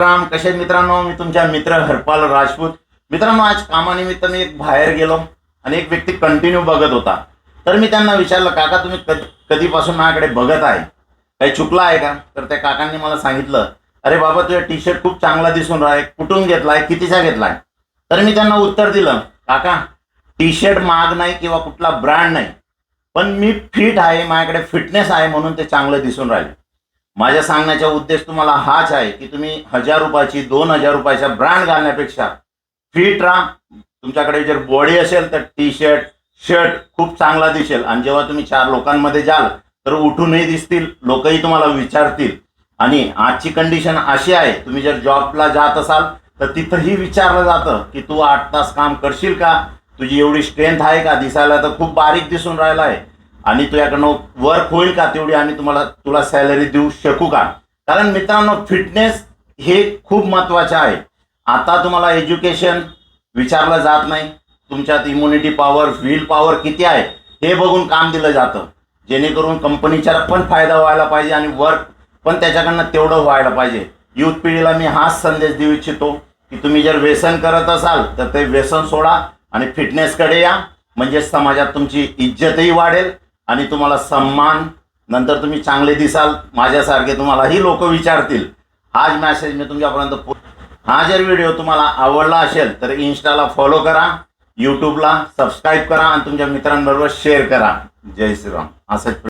राम कसे मित्रांनो? मी तुमच्या मित्र हरपाल राजपूत. मित्रांनो आज कामानिमित्त मी एक बाहेर गेलो आणि एक व्यक्ती कंटिन्यू बघत होता. तर मी त्यांना विचारलं काका तुम्ही कधीपासून माझ्याकडे बघत आहे? काही चुकलं आहे का? तर त्या काकांनी मला सांगितलं अरे बाबा तुझा टी शर्ट खूप चांगला दिसून राहा कुठून घेतलाय? कितीचा घेतलाय? तर मी त्यांना उत्तर दिलं काका टी शर्ट महाग नाही किंवा कुठला ब्रँड नाही पण मी फिट आहे माझ्याकडे फिटनेस आहे म्हणून ते चांगलं दिसून राहील. माझ्या सांगण्याचा उद्देश तुम्हाला हाच आहे की तुम्ही हजार रुपयाची दोन हजार रुपयाच्या ब्रँड घालण्यापेक्षा फिट राहा. तुमच्याकडे जर बॉडी असेल तर टी शर्ट शर्ट खूप चांगला दिसेल. आणि जेव्हा तुम्ही चार लोकांमध्ये जाल तर उठूनही दिसतील लोकही तुम्हाला विचारतील. आणि आजची कंडिशन अशी आहे तुम्ही जर जॉबला जात असाल तर तिथंही विचारलं जातं की तू आठ तास काम करशील का? तुझी एवढी स्ट्रेंथ आहे का? दिसायला तर खूप बारीक दिसून राहिला आहे आणि तुझ्याकडनं वर्क होईल का तेवढी आम्ही तुम्हाला तुला सॅलरी देऊ शकू का? कारण मित्रांनो फिटनेस हे खूप महत्त्वाचे आहे. आता तुम्हाला एज्युकेशन विचारलं जात नाही. तुमच्यात इम्युनिटी पॉवर व्हील पॉवर किती आहे हे बघून काम दिलं जातं. जेणेकरून कंपनीचा पण फायदा व्हायला पाहिजे आणि वर्क पण त्याच्याकडनं तेवढं व्हायला पाहिजे. युथ पिढीला मी हाच संदेश देऊ इच्छितो की तुम्ही जर व्यसन करत असाल तर ते व्यसन सोडा आणि फिटनेसकडे या. म्हणजे समाजात तुमची इज्जतही वाढेल आणि तुम्हाला सन्मान नंतर तुम्ही चांगले दिसाल माझ्यासारखे तुम्हालाही लोक विचारतील. हाच मॅसेज मी तुमच्यापर्यंत पो- हा जर व्हिडिओ तुम्हाला आवडला असेल तर इन्स्टाला फॉलो करा यूट्यूबला सबस्क्राईब करा आणि तुमच्या मित्रांबरोबर शेअर करा. जय श्रीराम. असंच